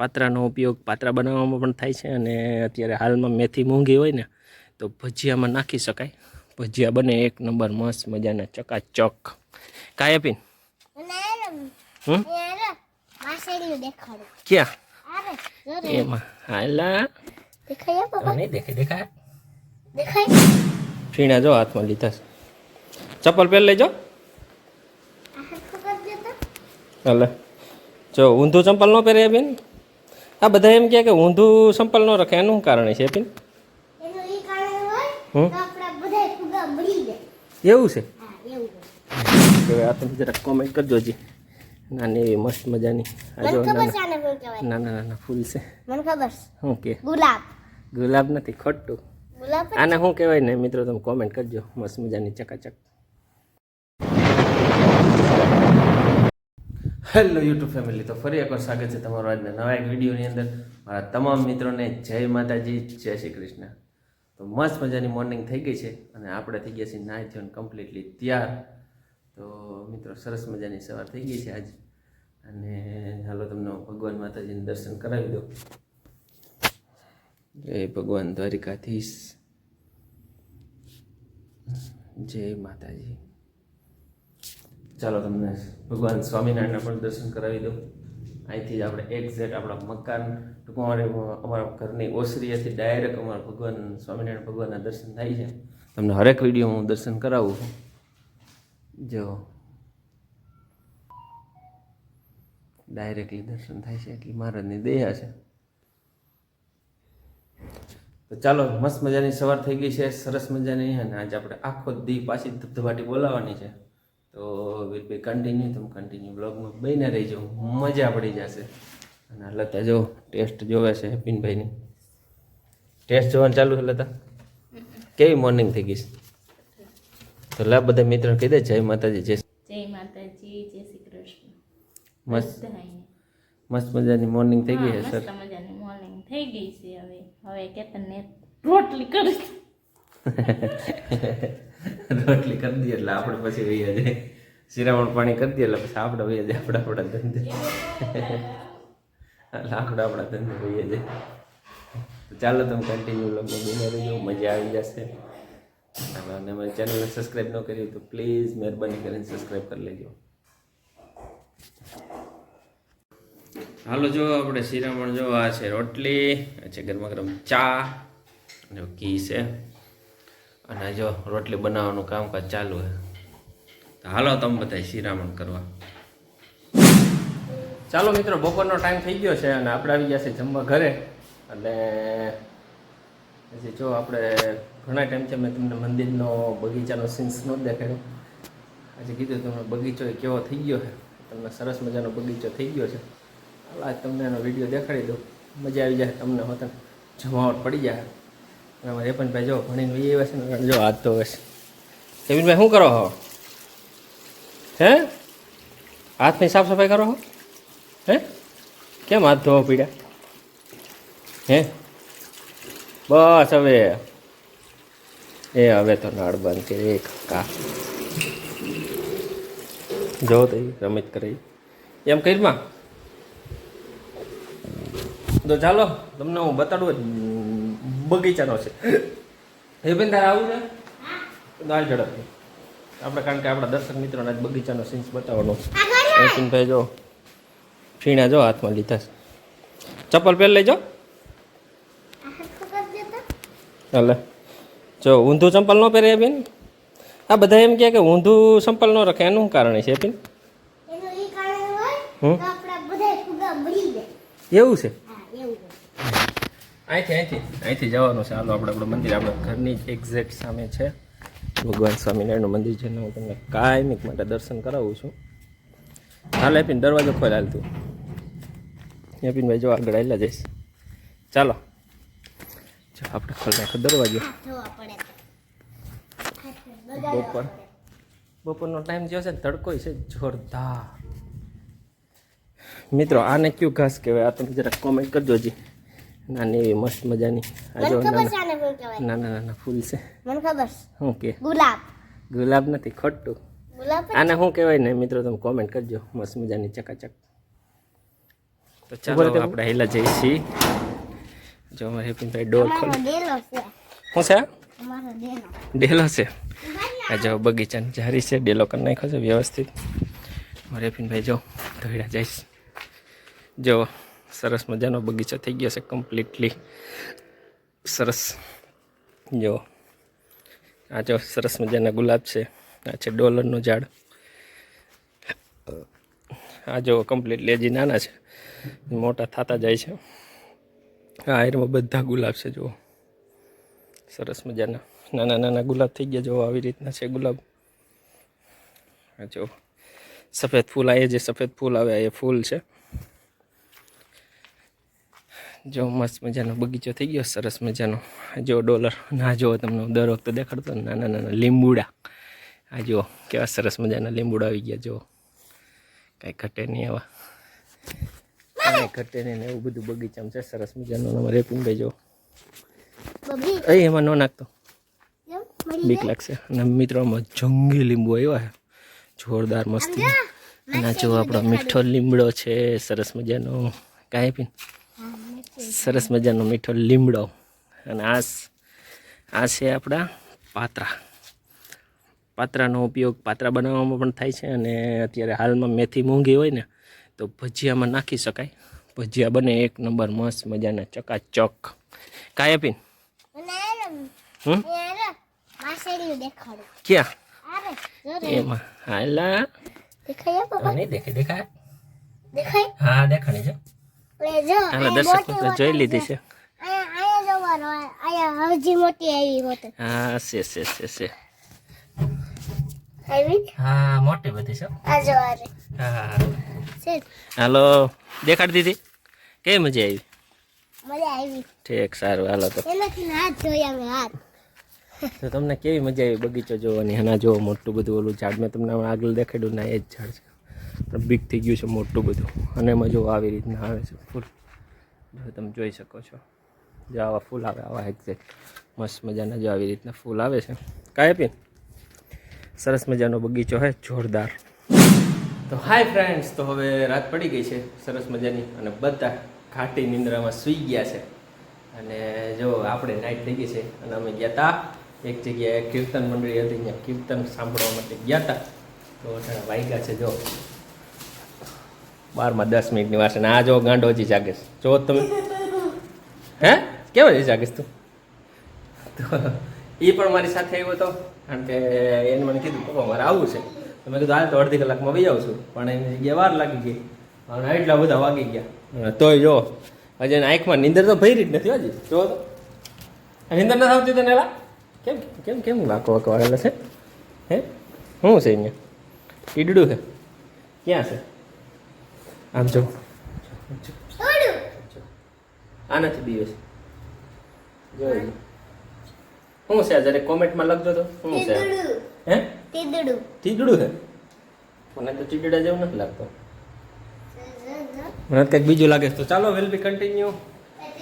પાત્રાનો ઉપયોગ પાત્રા બનાવવામાં પણ થાય છે અને અત્યારે હાલમાં મેથી મોંઘી હોય ને, તો ભજીયામાં નાખી શકાય. ભજીયા બને એક નંબર, મસ્ત મજાના ચકાચક. કાંઈ આપીને ક્યાં? એમાં. હાલા. દેખાય દેખાય. જો હાથમાં લીધા ચપ્પલ પહેર લેજો. હાલે. જો ઊંધું ચંપલ ન પહેરે બેન આ બધા એમ કહે કે ઊંધું સંપલ ન રખે એનું કારણ છે જાય એવું છે? આ તમે જરાક કોમેન્ટ કરજો જી નાની એવી મસ્ત મજાની. આ જો નાના નાના ફૂલ છે. મને ખબર શું કે? ગુલાબ. ગુલાબ નથી ખોટું. આને શું કહેવાય ને મિત્રો તમે કોમેન્ટ કરજો. મસ્ત મજાની ચકાચક. હેલો યુટ્યુબ ફેમિલી તો ફરી એકવાર સ્વાગત છે તમારું આજના નવા એક વિડીયોની અંદર. મારા તમામ મિત્રોને જય માતાજી, જય શ્રી કૃષ્ણ. તો મસ્ત મજાની મોર્નિંગ થઈ ગઈ છે અને આપણે થઈ ગયા છીએ નાહી થઈને કમ્પ્લીટલી તૈયાર. તો મિત્રો, સરસ મજાની સવાર થઈ ગઈ છે આજ. અને હાલો તમને ભગવાન માતાજીને દર્શન કરાવી દઉં. જય ભગવાન દ્વારિકાધીશ. જય માતાજી. ચાલો તમને ભગવાન સ્વામિનારાયણના પણ દર્શન કરાવી દઉં. અહીંથી જ આપણે એક્ઝેક્ટ આપણા મકાન ટૂંકમાં અમારે ઘરની ઓસરીએથી ડાયરેક્ટ અમારા ભગવાન સ્વામિનારાયણ ભગવાનના દર્શન થાય છે. તમને હરેક વીડિયો હું દર્શન કરાવું છું. જો. ડાયરેક્ટલી દર્શન થાય છે એટલી મહારાજની દયા છે. તો ચાલો, મસ્ત મજાની સવાર થઈ ગઈ છે, સરસ મજાની, અને આજે આપણે આખો દી પાછી ધબધબાટી બોલાવવાની છે. તો વીરભાઈ કન્ટિન્યુ તમે કન્ટિન્યુ બ્લોગમાં બહીને રહીજો. મજા પડી જશે. અને લતા જો ટેસ્ટ જોવે છે હેપીનભાઈની. ટેસ્ટ જોવાનું ચાલુ છે લતા? કેવી મોર્નિંગ થઈ ગઈ છે? તો લા બધા મિત્રો કહી દે જય માતાજી જય જય માતાજી જય શ્રી કૃષ્ણ. મસ્ત. મસ્ત મજાની મોર્નિંગ થઈ ગઈ છે સર? મસ્ત મજાની મોર્નિંગ થઈ ગઈ છે હવે. હવે કેતનને રોટલી કરી. રોટલી કરી દઈએ એટલે આપણે પછી વહી જાય શિરામણ પાણી કરી દઈએ એટલે પછી આપણે વહી જાય આપણે આપણા ધંધે. એટલે આપણે આપણા ધંધે વહી જાય ચાલો તમે કન્ટિન્યુ લગભગ બને રહેજો, મજા આવી જશે. અને અમારી ચેનલને સબસ્ક્રાઈબ ન કરી તો પ્લીઝ મહેરબાની કરીને સબસ્ક્રાઈબ કરી લેજો. હાલો જો આપણે શિરામણ જો આ છે રોટલી છે ગરમા ગરમ ચા જો ઘી છે. અને જો રોટલી બનાવવાનું કામકાજ ચાલુ છે તો હાલો તમે બધા શિરામણ કરવા. ચાલો મિત્રો, બપોરનો ટાઈમ થઈ ગયો છે અને આપણે આવી ગયા છે જમવા ઘરે. એટલે પછી જો આપણે ઘણા ટાઈમથી મેં તમને મંદિરનો બગીચાનો સીન્સ ન દેખાડ્યો. આજે કીધું તમને બગીચો એ કેવો થઈ ગયો છે. તમને સરસ મજાનો બગીચો થઈ ગયો છે. હાલ, આજ તમને એનો વીડિયો દેખાડી દઉં. મજા આવી જાય તમને હોતા જમાવટ પડી જાય. અને અમારે પણ ભાઈ જો, ભણીને બી આવ્યા છે ને જો હાથ તો છે કેવિનભાઈ શું કરો હો? હે? હાથની સાફ સફાઈ કરો હો? હે? કેમ હાથ ધોવા પીડ્યા? હે? બસ હવે. એ હવે તો નાળ બંધ કરી એક કા જો તઈ રમત કરી. એમ કરીમાં તો ચાલો, તમને હું બતાડું બગીચાનો છે. એ બેન તારે આવું છે? દાલ ઝડપથી. આપણે કારણ કે આપણા દર્શક મિત્રોને આજ બગીચાનો સીન્સ બતાવવાનો ભાઈ જો ફીણા જો હાથમાં લીધા છે. ચપ્પલ પહેર લેજો. હાલે. જો ઊંધું ચંપલ ન પહેરે બેન. આ બધા એમ કહે કે ઊંધું ચંપલ ન રખે એનું કારણ છે બેન. હમ? એવું છે? અહીંથી અહીંથી. અહીંથી જવાનું છે. હાલો આપણે આપણું મંદિર આપણા ઘરની જ એક્ઝેક્ટ સામે છે. ભગવાન સ્વામિનારાયણનું મંદિર છે હું તમને કાયમિક માટે દર્શન કરાવું છું. હાલ એપીને દરવાજો ખોલ હાલ તું. એપીનભાઈ જો આગળ આવેલા જઈશ. ચાલો. જો આપણે ખોલ નાખો દરવાજો. બપોર. બપોરનો ટાઈમ જેવો છે ને તડકો છે જોરદાર. મિત્રો આને કયું ઘાસ કહેવાય? આ તમે જરાક કોમેન્ટ કરજો જી નાની એવી મસ્ત મજાની. આ મને જો નાના નાના નાના ફૂલ છે. મને ખબર શું કે? ગુલાબ. ગુલાબ નથી ખોટું આને શું કહેવાય ને મિત્રો તમે કોમેન્ટ કરજો. મસ્ત મજાની ચકાચક. તો ચાલો આપણે હેલા જઈએ છીએ. જો અમારે હેપીનભાઈ ડોર ખોલે અમારો ડેલો છે. શું છે? ડેલો. ડેલો છે. આ જો બગીચાની જારી છે ડેલો કરી નાખ્યો છે વ્યવસ્થિત. મારે હેપીનભાઈ જો ધોઈડા જઈશ. જો સરસ મજાનો બગીચો થઈ ગયો છે કમ્પ્લીટલી સરસ. જો. આ જો સરસ મજાના ગુલાબ છે. આ છે ડોલરનું ઝાડ. આ જો કમ્પ્લીટલી હજી નાના છે. મોટા થતા જાય છે. આ એરમાં બધા ગુલાબ છે, જુઓ. સરસ મજાના. નાના નાના ગુલાબ થઈ ગયા જો આવી રીતના છે ગુલાબ. આ જો. સફેદ ફૂલ, આ જે સફેદ ફૂલ આવે એ ફૂલ છે. જો મસ્ત મજાનો બગીચો થઈ ગયો સરસ મજાનો. જો ડોલર ના જો તમને દર વખતે દેખાડતો ને નાના નાના લીંબુડા. આ જુઓ કેવા સરસ મજાના લીંબુડા આવી ગયા જુઓ કાંઈ ઘટે નહીં આવા. કાંઈ ઘટે નહીં ને એવું બધું બગીચામાં છે સરસ મજાનું. અમારે રેપિંગ જો. અહીં એમાં ન નાખતો. બીક લાગશે. અને મિત્રોમાં જંગી લીંબુ આવ્યા છે. જોરદાર મસ્તી. અને આ જો આપણો મીઠો લીમડો છે સરસ મજાનો. કાંઈ પીને સરસ મજાનો મીઠો લીમડો. અને આ આ છે આપણા પાત્રા. પાત્રાનો ઉપયોગ પાત્રા બનાવવામાં પણ થાય છે અને અત્યારે હાલમાં મેથી મોંઘી હોય ને તો ભજીયામાં નાખી શકાય. ભજીયા બને એક નંબર મસ્ત મજાના ચકાચક. કાંઈ પીન મને આરે હમ? એ આરે માસેડીયું દેખાડો. ક્યાં? એમાં. હાલા. દેખાય હા દેખાણી છે. જો હાલો દર્શક જોઈ લીધી છે. હજી મોટી આવી હોત હા છે છે છે છે. હા મોટી બધી છે. હા હાલો દેખાડ દીધી? કેવી મજા આવી? મજા આવી. ઠીક સારું હાલો તો. એનાથી હાથ જોયા મેં હાથ. તો તમને કેવી મજા આવી બગીચો જોવાની અને આ જો મોટું બધું ઓલું ઝાડ મેં તમને આગળ દેખાડ્યું ના એ જ ઝાડ છે. બીક થઈ ગયું છે મોટું બધું. અને એમાં જો આવી રીતના આવે છે ફૂલ. તમે જોઈ શકો છો. જો આવા ફૂલ આવે, આવા એક્ઝેક્ટ મસ્ત મજાના જો આવી રીતના ફૂલ આવે છે. કાંઈ પીન સરસ મજાનો બગીચો છે જોરદાર. તો હાય ફ્રેન્ડ્સ તો હવે રાત પડી ગઈ છે, સરસ મજાની. અને બધા ઘાટી નિંદ્રામાં સૂઈ ગયા છે. અને જો આપણે નાઇટ થઈ ગઈ છે, અને અમે ગયા હતા એક જગ્યાએ કીર્તન મંડળી હતી, ત્યાં કીર્તન સાંભળવા માટે ગયા હતા તો વાગ્યા છે, જો. બારમાં દસ મિનિટની વાર છે ને આ જો ગાંડો હજી જાગે જો તમે હે? કેવો હજી જાગીશ તું? એ પણ મારી સાથે આવ્યો હતો કારણ કે એને મને કીધું પપ્પા મારે આવવું છે. મેં કીધું, હાલ તો અડધી કલાકમાં વહી આવું છું. પણ એની જગ્યાએ વાર લાગી ગઈ. અને એટલા બધા વાગી ગયા. તોય જો, હજી એને આંખમાં નીંદર તો ભરી જ નથી હજી. જો તો. નીંદર નથી આવતી તને એલા? કેમ કેમ કેમ વાકો વાકો વાળેલા છે? હે? શું છે અહીંયા? ટીડડું છે? ક્યાં છે? આમ જો. આ નથી દિવસ જોઈ શું છે જયારે કોમેન્ટમાં લખજો તો. શું છે તીદડું હે? તીદડું ચીડડું છે? મને તો ચીડડા જેવું નથી લાગતો. મને કંઈક બીજું લાગે તો ચાલો વેલ બી કન્ટિન્યુ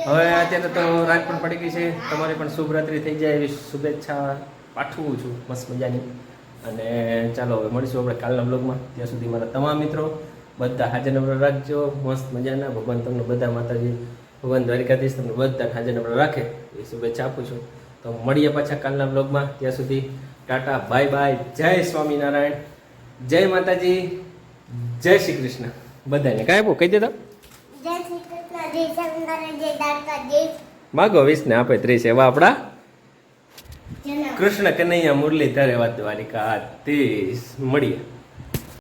હવે અત્યારે તો રાત પણ પડી ગઈ છે. તમારે પણ શુભ રાત્રિ થઈ જાય એવી શુભેચ્છા પાઠવું છું. મસ્ત મજાની. અને ચાલો હવે મળીશું આપણે કાલના બ્લોગમાં ત્યાં સુધી મારા તમામ મિત્રો બધા હાજર નંબર રાખજો મસ્ત મજાના. ભગવાન તમને બધા માતાજી ભગવાન દ્વારિકાધીશ તમને બધા હાજર નંબર રાખે. એ શુભેચ્છા આપું છું. તો મળીએ પાછા કાલના બ્લોગમાં ત્યાં સુધી ટાટા બાય બાય. જય સ્વામિનારાયણ. જય માતાજી. જય શ્રી કૃષ્ણ બધાને કાંઈ આપો? કહી દેતા માગો વીસને આપે ત્રીસ એવા આપણા. કૃષ્ણ કનૈયા મુરલીધર એવા દ્વારિકા ત્રીસ મળીએ.